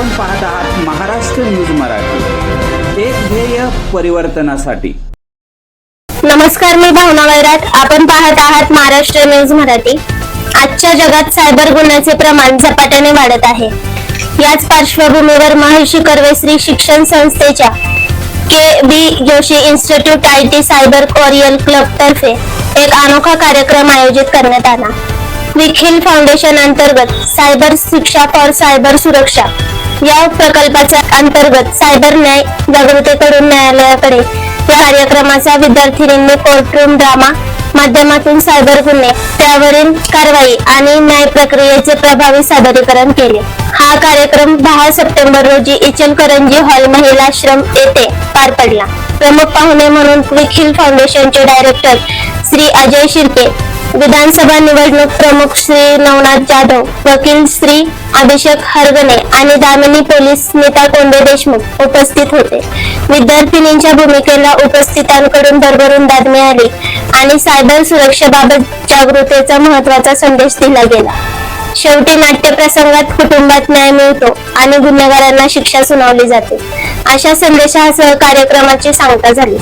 आपण पाहत आहात महाराष्ट्र न्यूज मराठी. एक ध्येय परिवर्तनासाठी. नमस्कार मी भावना वैराट. आपण पाहत आहात महाराष्ट्र न्यूज मराठी. आजच्या जगात सायबर गुन्ह्याचे प्रमाण झपाट्याने वाढत आहे. याच पार्श्वभूमीवर महर्षी कर्वेश्री शिक्षण संस्थेच्या K B Joshi institute I T cyber chorial club तर्फे एक अनोखा कार्यक्रम आयोजित करण्यात आला. निखिल फाउंडेशन अंतर्गत सायबर शिक्षा फॉर सायबर सुरक्षा या प्रकल्पाच्या अंतर्गत सायबर न्याय जागृतीकडून न्यायालयाकडे या कार्यक्रमाचा विद्यार्थिनींनी कोर्टरूम ड्रामा माध्यमातून सायबर गुन्हे त्यावरील कारवाई आणि न्याय प्रक्रियेचे प्रभावी सादरीकरण केले. हा कार्यक्रम दहा सप्टेंबर रोजी इचलकरंजी हॉल महिलाश्रम येथे पार पडला. प्रमुख पाहुणे म्हणून निखिल फाउंडेशनचे डायरेक्टर श्री अजय शिर्के विधानसभा निवडणूक प्रमुख श्री नवनाथ जाधव वकील श्री अभिषेक हरगणे आणि दामिनी पोलीस नीता कोंडे देशमुख उपस्थित होते. विद्यार्थिनींच्या भूमिकेला उपस्थितांकडून भरभरून दाद मिळाली आणि सायबर सुरक्षेबाबत जागरूकतेचा महत्त्वाचा संदेश दिला गेला. शेवटी नाट्य प्रसंगात कुटुंबात न्याय मिळतो आणि गुन्हेगारांना शिक्षा सुनावली जाते. अशा संदेशासह कार्यक्रमाची सांगता झाली.